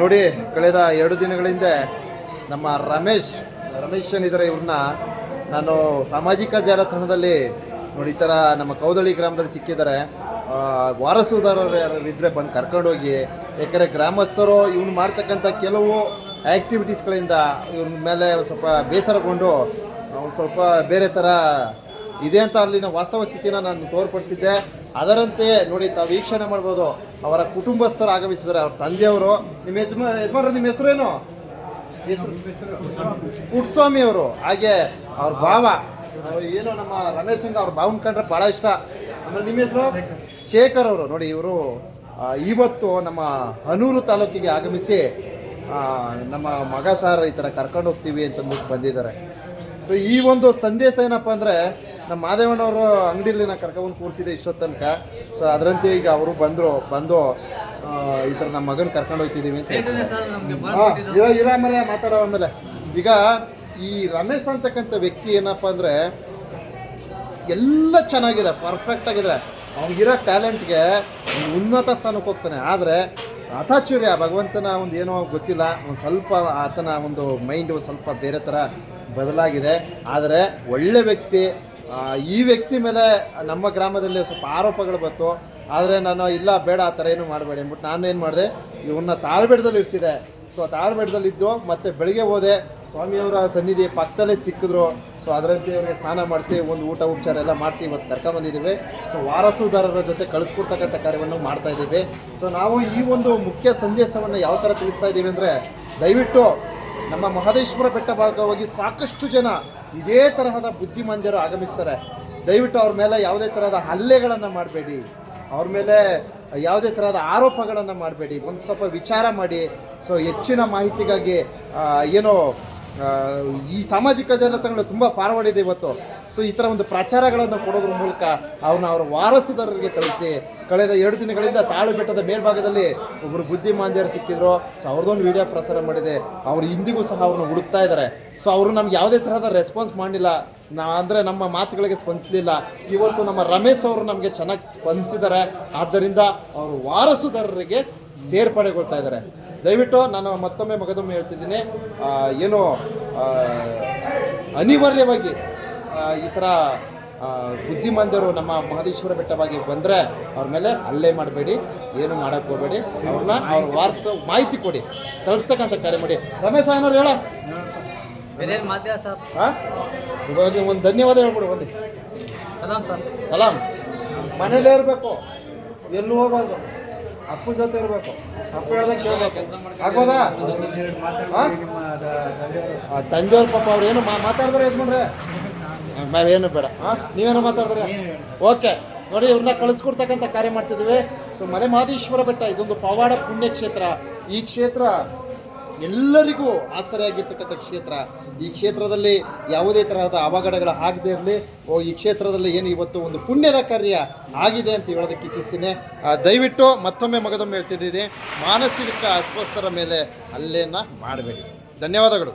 ನೋಡಿ, ಕಳೆದ ಎರಡು ದಿನಗಳ ಹಿಂದೆ ನಮ್ಮ ರಮೇಶ್ ರಮೇಶ್ ಏನಿದ್ದಾರೆ ಇವ್ರನ್ನ ನಾನು ಸಾಮಾಜಿಕ ಜಾಲತಾಣದಲ್ಲಿ ನೋಡಿ, ಈ ಥರ ನಮ್ಮ ಕೌದಳಿ ಗ್ರಾಮದಲ್ಲಿ ಸಿಕ್ಕಿದ್ದಾರೆ. ವಾರಸುದಾರರು ಯಾರು ಇದ್ದರೆ ಬಂದು ಕರ್ಕೊಂಡೋಗಿ ಯಾಕಂದರೆ ಗ್ರಾಮಸ್ಥರು ಇವ್ನು ಮಾಡ್ತಕ್ಕಂಥ ಕೆಲವು ಆ್ಯಕ್ಟಿವಿಟೀಸ್ಗಳಿಂದ ಇವ್ನ ಮೇಲೆ ಸ್ವಲ್ಪ ಬೇಸರಗೊಂಡು, ಅವ್ನು ಸ್ವಲ್ಪ ಬೇರೆ ಥರ ಇದೆ ಅಂತ ಅಲ್ಲಿನ ವಾಸ್ತವ ಸ್ಥಿತಿನ ನಾನು ತೋರ್ಪಡಿಸಿದ್ದೆ. ಅದರಂತೆ ನೋಡಿ, ತಾವು ವೀಕ್ಷಣೆ ಮಾಡ್ಬೋದು. ಅವರ ಕುಟುಂಬಸ್ಥರು ಆಗಮಿಸಿದ್ದಾರೆ. ಅವ್ರ ತಂದೆಯವರು, ನಿಮ್ಮ ಯಜಮ, ಯಜಮಾನ್ರ, ನಿಮ್ಮ ಹೆಸರೇನು ಕುಟ್ಸ್ವಾಮಿ ಅವರು. ಹಾಗೆ ಅವ್ರ ಭಾವ. ಅವ್ರು ಏನೋ ನಮ್ಮ ರಮೇಶ್ ಅವ್ರ ಭಾವನ್ ಕಂಡ್ರೆ ಭಾಳ ಇಷ್ಟ. ಆಮೇಲೆ ನಿಮ್ಮ ಹೆಸರು? ಶೇಖರ್ ಅವರು. ನೋಡಿ, ಇವರು ಇವತ್ತು ನಮ್ಮ ಹನೂರು ತಾಲೂಕಿಗೆ ಆಗಮಿಸಿ ನಮ್ಮ ಮಗ ಸಾರ್ ಈ ಥರ ಕರ್ಕೊಂಡು ಹೋಗ್ತೀವಿ ಅಂತಂದ್ಬಿಟ್ಟು ಬಂದಿದ್ದಾರೆ. ಸೊ ಈ ಒಂದು ಸಂದೇಶ ಏನಪ್ಪ ಅಂದರೆ ನಮ್ಮ ಮಾದೇವಣ್ಣವರು ಅಂಗಡಿಯಲ್ಲಿ ನಾ ಕರ್ಕೊಂಡು ಕೂರಿಸಿದೆ ಇಷ್ಟೊತ್ತು ತನಕ ಸೊ ಅದರಂತೆ ಈಗ ಅವರು ಬಂದರು ಬಂದು ಈ ಥರ ನಮ್ಮ ಮಗನ ಕರ್ಕೊಂಡು ಹೋಗ್ತಿದ್ದೀವಿ ಅಂತ ಹೇಳ್ತಾರೆ. ಇರೋ ಇರ ಮರೆ ಮಾತಾಡೋ ಆಮೇಲೆ. ಈಗ ಈ ರಮೇಶ್ ಅಂತಕ್ಕಂಥ ವ್ಯಕ್ತಿ ಏನಪ್ಪ ಅಂದರೆ ಎಲ್ಲ ಚೆನ್ನಾಗಿದೆ ಪರ್ಫೆಕ್ಟ್ ಆಗಿದೆ ಅವ್ನಿಗಿರೋ ಟ್ಯಾಲೆಂಟ್ಗೆ ಉನ್ನತ ಸ್ಥಾನಕ್ಕೆ ಹೋಗ್ತಾನೆ. ಆದರೆ ಅಥಾಚೂರ್ಯ ಭಗವಂತನ ಒಂದು ಏನೋ ಗೊತ್ತಿಲ್ಲ. ಒಂದು ಸ್ವಲ್ಪ ಆತನ ಒಂದು ಮೈಂಡು ಸ್ವಲ್ಪ ಬೇರೆ ಥರ ಬದಲಾಗಿದೆ. ಆದರೆ ಒಳ್ಳೆ ವ್ಯಕ್ತಿ ಈ ವ್ಯಕ್ತಿ ಮೇಲೆ ನಮ್ಮ ಗ್ರಾಮದಲ್ಲಿ ಸ್ವಲ್ಪ ಆರೋಪಗಳು ಬಂತು. ಆದರೆ ನಾನು, ಇಲ್ಲ, ಬೇಡ, ಆ ಥರ ಏನು ಮಾಡಬೇಡಿ ಅಂದ್ಬಿಟ್ಟು ನಾನು ಏನು ಮಾಡಿದೆ ಇವನ್ನ ತಾಳ್ಬೇಡದಲ್ಲಿ ಇರಿಸಿದೆ. ಸೊ ತಾಳ್ಬೇಡದಲ್ಲಿದ್ದು ಮತ್ತೆ ಬೆಳಿಗ್ಗೆ ಹೋದೆ, ಸ್ವಾಮಿಯವರ ಸನ್ನಿಧಿ ಪಕ್ಕದಲ್ಲೇ ಸಿಕ್ಕಿದ್ರು. ಸೊ ಅದರಂತೆ ಅವರಿಗೆ ಸ್ನಾನ ಮಾಡಿಸಿ, ಒಂದು ಊಟ, ಉಪಚಾರ ಎಲ್ಲ ಮಾಡಿಸಿ ಇವತ್ತು ಕರ್ಕೊಂಬಂದಿದ್ದೀವಿ ಸೊ ವಾರಸುದಾರರ ಜೊತೆ ಕಳಿಸ್ಕೊಡ್ತಕ್ಕಂಥ ಕಾರ್ಯವನ್ನು ಮಾಡ್ತಾ ಇದ್ದೀವಿ. ಸೊ ನಾವು ಈ ಒಂದು ಮುಖ್ಯ ಸಂದೇಶವನ್ನು ಯಾವ ಥರ ತಿಳಿಸ್ತಾ ಇದ್ದೀವಿ ಅಂದರೆ, ದಯವಿಟ್ಟು ನಮ್ಮ ಮಹದೇಶ್ವರ ಬೆಟ್ಟ ಭಾಗವಾಗಿ ಸಾಕಷ್ಟು ಜನ ಇದೇ ತರಹದ ಬುದ್ಧಿಮಾಂದ್ಯರು ಆಗಮಿಸ್ತಾರೆ. ದಯವಿಟ್ಟು ಅವ್ರ ಮೇಲೆ ಯಾವುದೇ ತರಹದ ಹಲ್ಲೆಗಳನ್ನು ಮಾಡಬೇಡಿ. ಅವ್ರ ಮೇಲೆ ಯಾವುದೇ ತರಹದ ಆರೋಪಗಳನ್ನು ಮಾಡಬೇಡಿ. ಒಂದು ಸ್ವಲ್ಪ ವಿಚಾರ ಮಾಡಿ. ಸೊ ಹೆಚ್ಚಿನ ಮಾಹಿತಿಗಾಗಿ ಏನೋ ಈ ಸಾಮಾಜಿಕ ಜಾಲತಾಣಗಳು ತುಂಬ ಫಾರ್ವರ್ಡ್ ಇದೆ ಇವತ್ತು. ಸೊ ಈ ಥರ ಒಂದು ಪ್ರಚಾರಗಳನ್ನು ಕೊಡೋದ್ರ ಮೂಲಕ ಅವನ್ನ ಅವರ ವಾರಸುದಾರರಿಗೆ ತಲುಪಿಸಿ ಕಳೆದ ಎರಡು ದಿನಗಳಿಂದ ತಾಳು ಬೆಟ್ಟದ ಮೇಲ್ಭಾಗದಲ್ಲಿ ಒಬ್ಬರು ಬುದ್ಧಿಮಾಂದ್ಯರು ಸಿಕ್ಕಿದ್ರು. ಸೊ ಅವ್ರದ್ದೊಂದು ವಿಡಿಯೋ ಪ್ರಸಾರ ಮಾಡಿದೆ. ಅವರು ಇಂದಿಗೂ ಸಹ ಅವ್ರನ್ನ ಹುಡುಕ್ತಾ ಇದ್ದಾರೆ ಸೊ ಅವರು ನಮ್ಗೆ ಯಾವುದೇ ತರಹದ ರೆಸ್ಪಾನ್ಸ್ ಮಾಡಿಲ್ಲ ನಾ ಅಂದರೆ ನಮ್ಮ ಮಾತುಗಳಿಗೆ ಸ್ಪಂದಿಸಲಿಲ್ಲ. ಇವತ್ತು ನಮ್ಮ ರಮೇಶ್ ಅವರು ನಮಗೆ ಚೆನ್ನಾಗಿ ಸ್ಪಂದಿಸಿದ್ದಾರೆ. ಆದ್ದರಿಂದ ಅವರು ವಾರಸುದಾರರಿಗೆ ಸೇರ್ಪಡೆಗೊಳ್ತಾ ಇದ್ದಾರೆ ದಯವಿಟ್ಟು ನಾನು ಮತ್ತೊಮ್ಮೆ ಮಗದೊಮ್ಮೆ ಹೇಳ್ತಿದ್ದೀನಿ ಏನು ಅನಿವಾರ್ಯವಾಗಿ ಈ ಥರ ಬುದ್ಧಿಮಂದರು ಬುದ್ಧಿಮಾಂದ್ಯರು ನಮ್ಮ ಮಹದೇಶ್ವರ ಬೆಟ್ಟವಾಗಿ ಬಂದರೆ ಅವ್ರ ಮೇಲೆ ಹಲ್ಲೆ ಮಾಡಬೇಡಿ ಏನು ಮಾಡೋಕ್ಕೆ ಹೋಗಬೇಡಿ ಅವ್ರನ್ನ ಅವ್ರ ವಾರ್ಸ ಮಾಹಿತಿ ಕೊಡಿ ತಲುಪಿಸ್ತಕ್ಕಂಥ ಕಾರ್ಯ ಮಾಡಿ. ರಮೇಶ್ ಏನಾರು ಹೇಳ? ಇವಾಗ ಒಂದು ಧನ್ಯವಾದ ಹೇಳ್ಬಿಡು ಒಂದು ಸಲಾಂ ಸರ್. ಸಲಾಂ. ಮನೇಲೇ ಇರಬೇಕು. ಎಲ್ಲೂ ಹೋಗಬಾರ್ದು. ಅಪ್ಪನ ಜೊತೆ ಇರಬೇಕು. ಅಪ್ಪ ಹೇಳ್ದಂಗೆ ಕೇಳಬೇಕು. ಆಗ್ಬೋದಾ? ಹಾ ತಂಜೋರ್ ಪಾಪ ಅವ್ರು ಏನು ಮಾತಾಡಿದ್ರೆ ಯಜಮಾನ್ರೆ? ಏನು ಬೇಡ. ಹಾಂ ನೀವೇನು ಮಾತಾಡಿದ್ರೆ? ಓಕೆ. ನೋಡಿ ಇವ್ರನ್ನ ಕಳಿಸ್ಕೊಡ್ತಕ್ಕಂಥ ಕಾರ್ಯ ಮಾಡ್ತಿದ್ವಿ ಸೊ ಮಲೆ ಮಹದೇಶ್ವರ ಬೆಟ್ಟ ಇದೊಂದು ಪವಾಡ ಪುಣ್ಯ ಕ್ಷೇತ್ರ ಈ ಕ್ಷೇತ್ರ ಎಲ್ಲರಿಗೂ ಆಸರೆಯಾಗಿರ್ತಕ್ಕಂಥ ಕ್ಷೇತ್ರ. ಈ ಕ್ಷೇತ್ರದಲ್ಲಿ ಯಾವುದೇ ತರಹದ ಅವಘಡಗಳು ಆಗದೇ ಇರಲಿ. ಓ, ಈ ಕ್ಷೇತ್ರದಲ್ಲಿ ಏನು ಇವತ್ತು ಒಂದು ಪುಣ್ಯದ ಕಾರ್ಯ ಆಗಿದೆ ಅಂತ ಹೇಳೋದಕ್ಕೆ ಇಚ್ಛಿಸ್ತೀನಿ. ದಯವಿಟ್ಟು ಮತ್ತೊಮ್ಮೆ ಮಗದೊಮ್ಮೆ ಹೇಳ್ತಿದ್ದೀನಿ. ಮಾನಸಿಕ ಅಸ್ವಸ್ಥರ ಮೇಲೆ ಹಲ್ಲೆಯನ್ನು ಮಾಡಬೇಡಿ. ಧನ್ಯವಾದಗಳು.